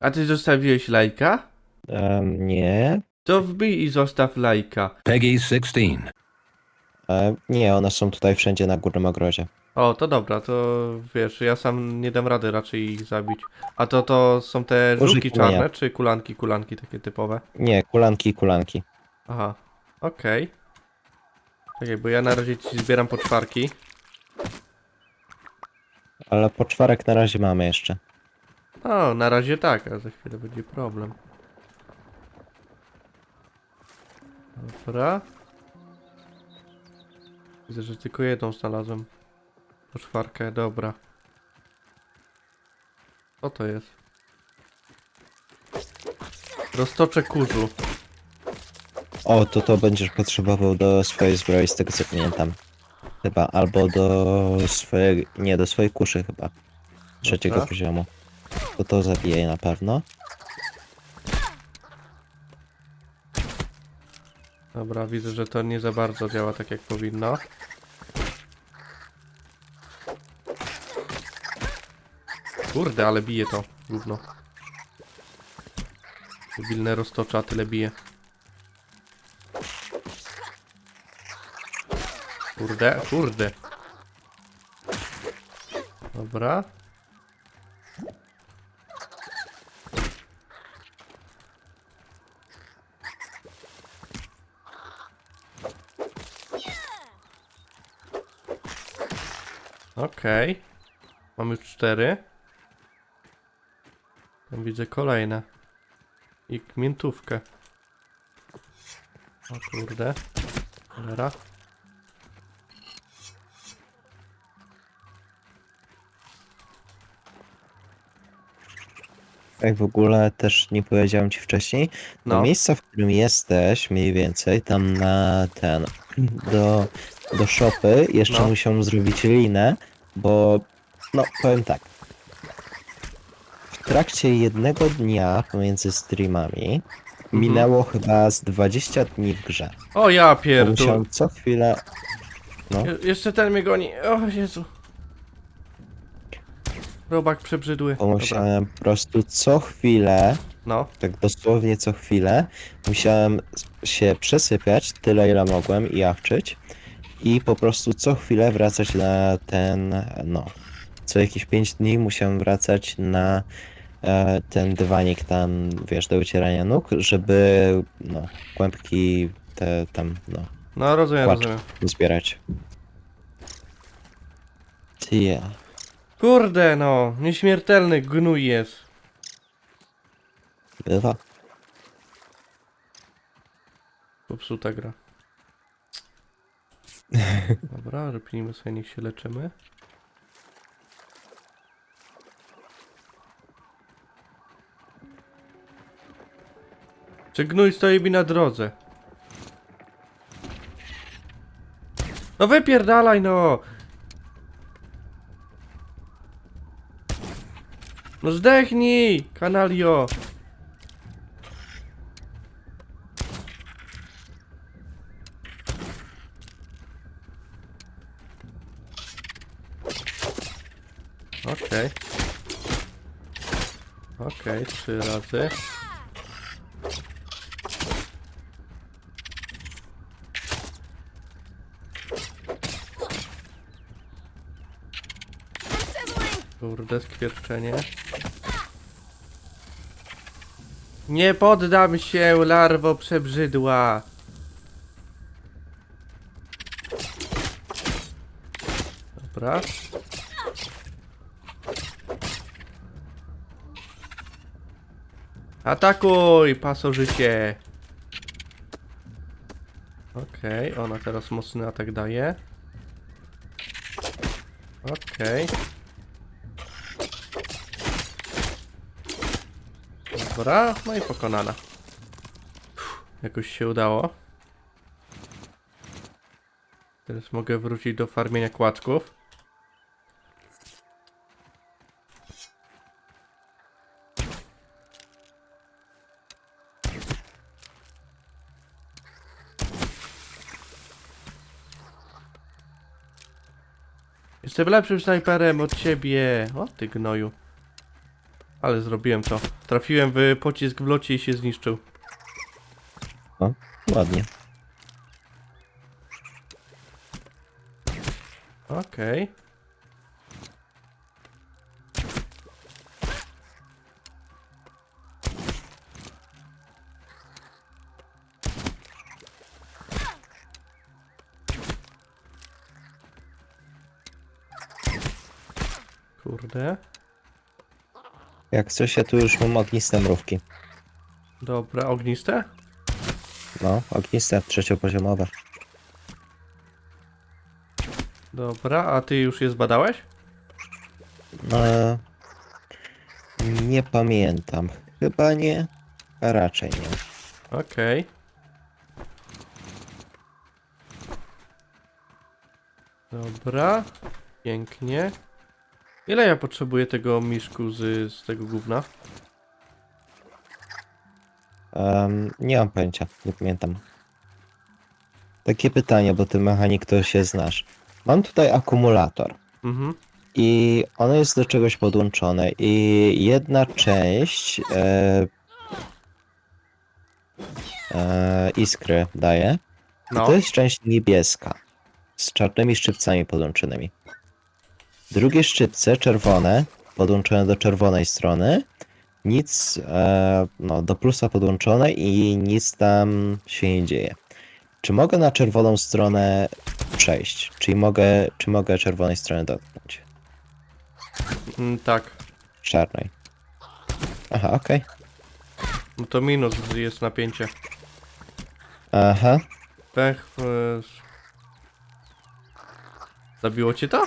A ty zostawiłeś lajka? Em, nie. To wbij i zostaw lajka. Peggy 16. E, nie, one są tutaj wszędzie na górnym ogrodzie. O, to dobra, to wiesz, ja sam nie dam rady raczej ich zabić. A to to są te Użyj żółki czarne, czy kulanki, kulanki takie typowe? Nie, kulanki, kulanki. Aha, okej. Czekaj, bo ja na razie ci zbieram poczwarki. Ale poczwarek na razie mamy jeszcze. O, na razie tak, a za chwilę będzie problem. Dobra. Widzę, że tylko jedną znalazłem. Poczwarkę, dobra. Co to jest? Roztoczę kurzu. O, to to będziesz potrzebował do swojej zbroi, z tego co pamiętam. Chyba, albo do swojej, nie, do swojej kuszy chyba. Trzeciego Dobra. poziomu. To to zabije na pewno. Dobra, widzę, że to nie za bardzo działa tak jak powinno. Kurde, ale bije to gówno. Mobilne roztocza, tyle bije. Kurde, kurde. Dobra. Okej. Mam już cztery. Tam widzę kolejne. I miętówkę. O kurde. Cholera. Jak w ogóle też nie powiedziałem ci wcześniej, No. do miejsca, w którym jesteś, mniej więcej, tam na ten, do, do shopy, jeszcze No. musiałem zrobić linę, bo, no, powiem tak. W trakcie jednego dnia pomiędzy streamami minęło chyba z 20 dni w grze. O ja Bo pierdol. musiałem co chwilę, no, Je jeszcze ten mnie goni. O Jezu. Robak przebrzydły. bo Dobra. musiałem po prostu co chwilę No. tak dosłownie co chwilę musiałem się przesypiać tyle ile mogłem i jawczyć i po prostu co chwilę wracać na ten, no, co jakieś 5 dni musiałem wracać na e, ten dywanik tam, wiesz, do wycierania nóg, żeby, no, kłębki te tam, no, No rozumiem, Płacz. rozumiem. zbierać. Yeah. Kurde no, nieśmiertelny gnój jest. Bywa. Popsuta gra. Dobra, repnijmy sobie, niech się leczymy. Czy gnój stoi mi na drodze? No wypierdalaj no! No zdechnij, kanalio! Okej. Okej, trzy razy. Kurde, skwierczenie. Nie poddam się, larwo przebrzydła. Dobra. Atakuj, pasożycie! Okej, ona teraz mocny atak daje. Okej. Dobra, no i pokonana. Uff, jakoś się udało. Teraz mogę wrócić do farmienia kłaczków. Jestem lepszym snajperem od ciebie. O ty gnoju. Ale zrobiłem to. Trafiłem w pocisk w locie i się zniszczył. Ładnie. Okej. Kurde. Jak coś, ja tu już mam ogniste mrówki. Dobra, ogniste? No, ogniste, trzeciopoziomowe. Dobra, a ty już je zbadałeś? E, nie pamiętam. Chyba nie. A raczej nie. Okej. Dobra, pięknie. Ile ja potrzebuję tego miszku z, z tego gówna? Em, nie mam pojęcia, nie pamiętam. Takie pytanie, bo ty mechanik to się znasz. Mam tutaj akumulator Mhm. i ono jest do czegoś podłączone i jedna część e, e, iskry daje. No, To jest część niebieska z czarnymi szczypcami podłączonymi. Drugie szczypce czerwone, podłączone do czerwonej strony. Nic, e, no, do plusa podłączone i nic tam się nie dzieje. Czy mogę na czerwoną stronę przejść? Czyli mogę, czy mogę czerwonej strony dotknąć? mm, tak. Czarnej. Aha, okej. No to minus jest napięcie. Aha. Pech. E... Zabiło cię to?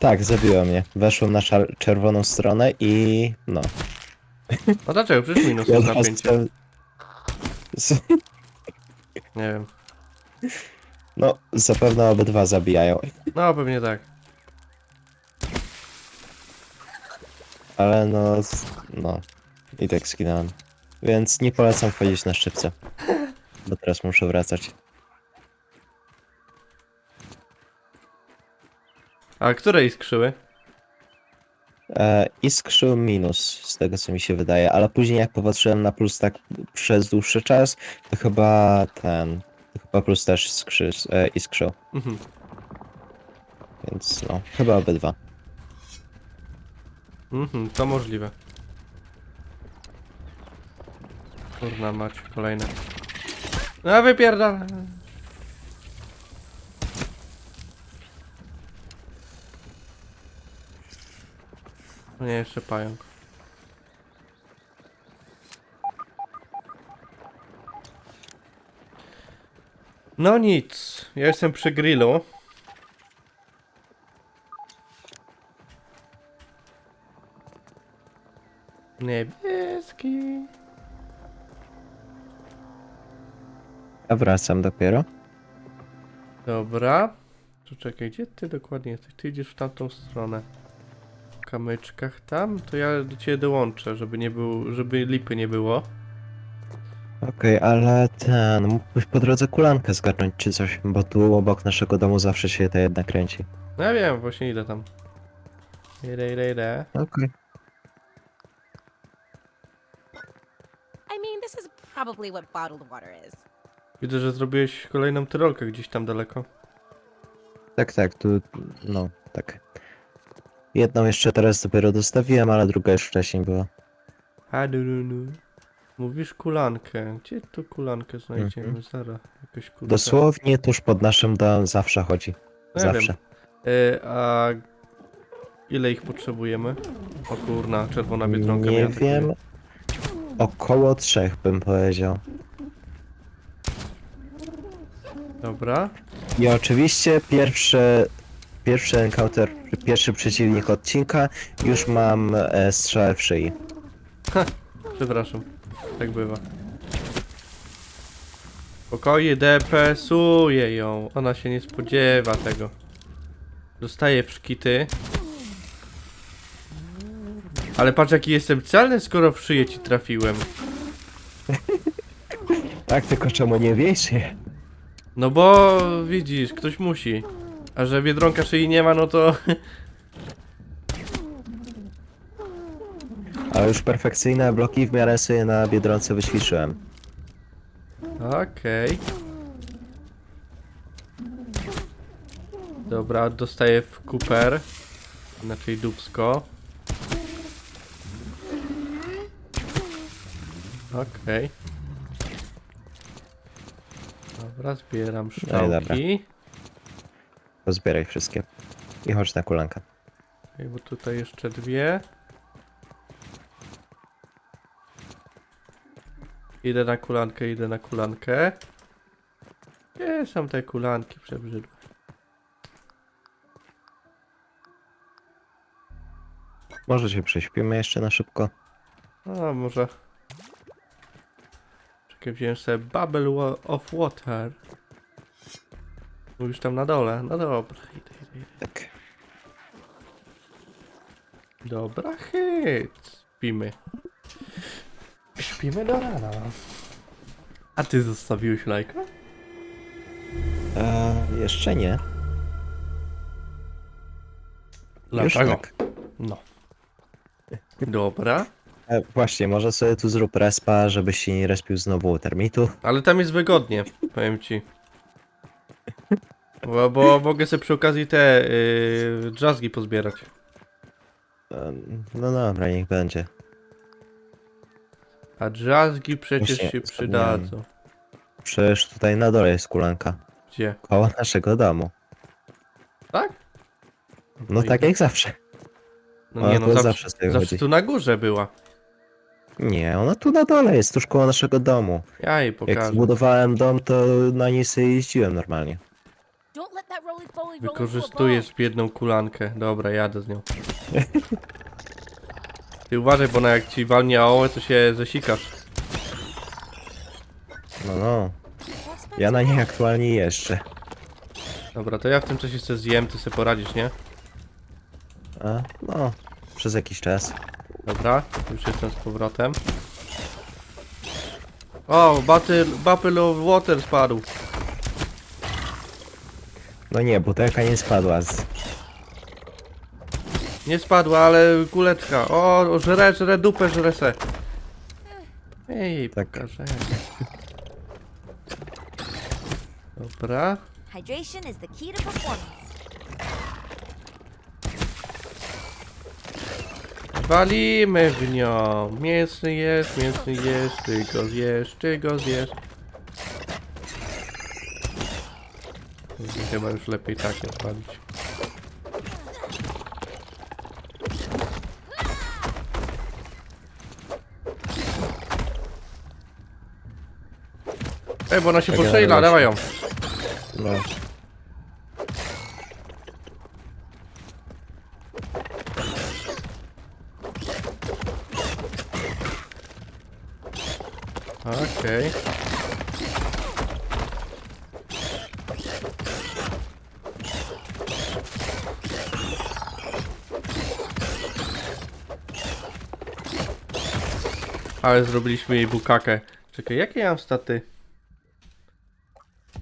Tak, zabiło mnie. Weszłem na szar- czerwoną stronę i no. No dlaczego? Przecież minus jest teraz napięcie. chcę- Z- Nie wiem. No, zapewne obydwa zabijają. No pewnie tak. Ale no, no. I tak skinąłem. Więc nie polecam wchodzić na szczypce. Bo teraz muszę wracać. A które iskrzyły? E, iskrzył minus, z tego co mi się wydaje, ale później jak popatrzyłem na plus tak przez dłuższy czas, to chyba ten, to chyba plus też skrzy, e, iskrzył, Mhm. więc no, chyba obydwa. Mhm, to możliwe. Kurna mać, kolejne. No wypierdala. Nie, jeszcze pająk. No nic, ja jestem przy grillu. Niebieski. Ja wracam dopiero. Dobra. Czekaj, gdzie ty dokładnie jesteś? Ty idziesz w tamtą stronę. Kamyczkach tam? To ja do ciebie dołączę, żeby nie był, żeby lipy nie było. Okej, ale ten, mógłbyś po drodze kulankę zgarnąć czy coś, bo tu obok naszego domu zawsze się ta jedna kręci. No ja wiem, właśnie idę tam. Idę, idę, idę. Okej. I mean, this is probably what bottled water is. Widzę, że zrobiłeś kolejną tyrolkę gdzieś tam daleko. Tak, tak, tu, no, tak. Jedną jeszcze teraz dopiero dostawiłem, ale druga już wcześniej była. A du, du, du. Mówisz kulankę. Gdzie tu kulankę znajdziemy? Mhm. Zaraz. Jakoś kurczę. Dosłownie tuż pod naszym domem zawsze chodzi. No ja zawsze. E, a ile ich potrzebujemy? O kurna, czerwona biedronka Nie wiem. Około trzech bym powiedział. Dobra. I oczywiście pierwszy, pierwszy encounter, pierwszy przeciwnik odcinka, już mam e, strzał w szyi. Przepraszam. Tak bywa. Spokojnie, DPS-uje ją. Ona się nie spodziewa tego. Dostaje w szkity. Ale patrz jaki jestem celny, skoro w szyję ci trafiłem. Tak, tylko czemu nie wiecie? No bo widzisz, ktoś musi. A że Biedronka szyi nie ma, no to... A już perfekcyjne bloki w miarę sobie na Biedronce wyćwiczyłem. Okej. Dobra, dostaję w Cooper. Inaczej dubsko. Okej. Dobra, zbieram No i dobra. Pozbieraj wszystkie. I chodź na kulankę. Okej, bo tutaj jeszcze dwie. Idę na kulankę, idę na kulankę. Gdzie są te kulanki przebrzydłe? Może się prześpimy jeszcze na szybko. A może... Czekaj, wziąłem sobie Bubble wa- of Water. Mówisz tam na dole? No dobra, idę, idę, idę. Tak. Dobra, hit. Śpimy. Śpimy do rana. A ty zostawiłeś lajka? E, jeszcze nie. Już Dlaczego? tak. No. Dobra. E, właśnie, może sobie tu zrób respa, żebyś się nie respił znowu u termitów. Ale tam jest wygodnie, powiem ci. Bo, bo mogę sobie przy okazji te yy, drzazgi pozbierać. E, no dobra, niech będzie. A drzazgi przecież Właśnie, się przydadzą. Przecież tutaj na dole jest kulanka. Gdzie? Koło naszego domu. Tak? No i- tak jak zawsze. No nie no, zawsze, zawsze sobie zawsze chodzi. tu na górze była. Nie, ona tu na dole jest, tuż koło naszego domu. Ja jej Jak pokażę. zbudowałem dom, to na niej sobie jeździłem normalnie. Wykorzystujesz biedną kulankę. Dobra, jadę z nią. Ty uważaj, bo na jak ci walnie ołę, to się zasikasz. No no, ja na niej aktualnie jeżdżę. Dobra, to ja w tym czasie sobie zjem, ty sobie poradzisz, nie? A, no, przez jakiś czas. Dobra, już jestem z powrotem. O, Battle, Battle of Water spadł. No nie, butelka nie spadła z... Nie spadła, ale kuleczka. O, żre, żre dupę, żre se. Ej, Tak. pokażę. Dobra. Hydration is the key to performance. Walimy w nią. Mięsny jest, mięsny jest, ty go zjesz, ty go zjesz. Chyba już lepiej tak nie palić. Ej, bo ona się Tak, ale dawaj ją. No. Okej. Ale zrobiliśmy jej bukakę. Czekaj, jakie ja mam staty?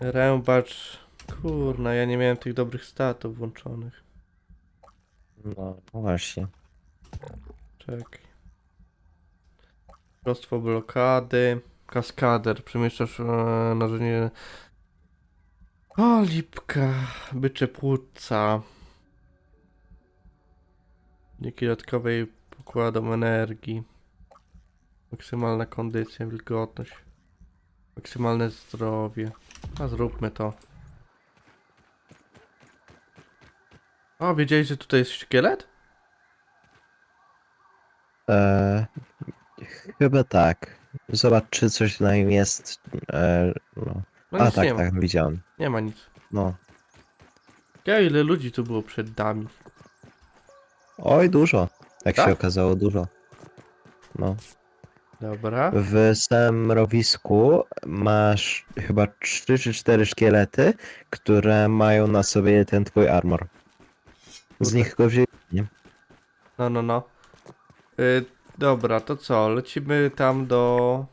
Rębacz. Kurna, ja nie miałem tych dobrych statów włączonych. No, właśnie. Czekaj. Prostwo blokady. Kaskader. Przemieszczasz e, narzędzie. O, lipka. Bycze płuca. Dzięki dodatkowej pokładom energii. Maksymalna kondycja, wilgotność. Maksymalne zdrowie. A zróbmy to. O, wiedziałeś, że tutaj jest szkielet? E, chyba tak. Zobacz, czy coś na nim jest. E, no. No A nic tak, nie ma. tak, widziałem. Nie ma nic. No. Ja ile ludzi tu było przed nami. Oj, dużo. Jak Tak? się okazało, dużo. No. Dobra. W samym mrowisku masz chyba 3 czy 4 szkielety, które mają na sobie ten twój armor. Z Kurde. nich go wzięli. No, no, no. Y, dobra, to co? Lecimy tam do...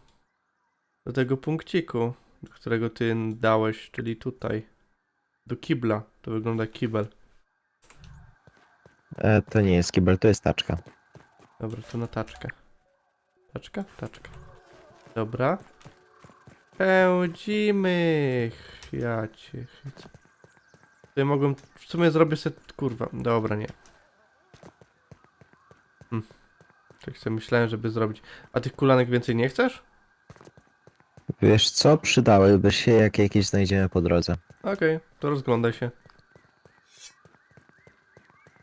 Do tego punkciku, którego ty dałeś, czyli tutaj. Do kibla. To wygląda jak kibel. E, to nie jest kibel, to jest taczka. Dobra, to na taczkę. Taczka? Taczka. Dobra. Pędzimy. Ja cię chycę. Tutaj mogłem... W sumie zrobię sobie... Kurwa, dobra, nie. Hm. Tak sobie myślałem, żeby zrobić. A tych kulanek więcej nie chcesz? Wiesz co, przydałyby się, jak jakieś znajdziemy po drodze. Okej, to rozglądaj się.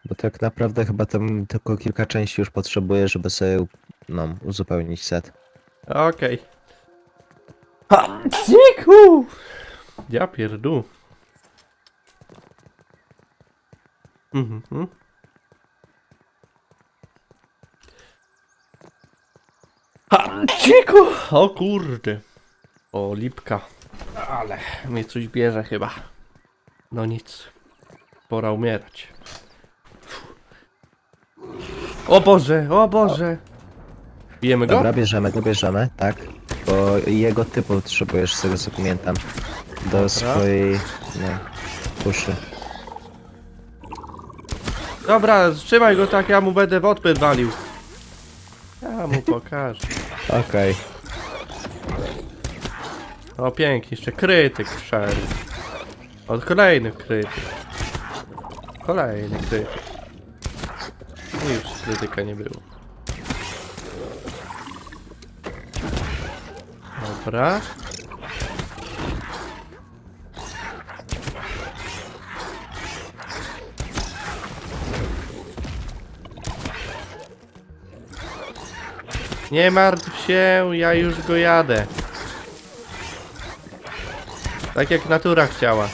Bo tak naprawdę chyba tam tylko kilka części już potrzebuję, żeby sobie no, uzupełnić set. Okej. Ha! Dziku! Ja pierdu. Mhm. mhm. Ha! Dziku! O kurde. O, lipka. Ale mnie coś bierze chyba. No nic. Pora umierać. O Boże, o Boże. Bijemy go? Dobra, bierzemy go, bierzemy, tak. Bo jego typu potrzebujesz, z tego co pamiętam. Do swojej, no, puszy. Dobra, trzymaj go tak, ja mu będę w odpyt walił. Ja mu pokażę. Okej. O, pięknie, jeszcze krytyk szary. Od kolejny krytyk. Kolejny krytyk. I już krytyka nie było. Dobra. Nie martw się, ja już go jadę. Tak jak natura chciała.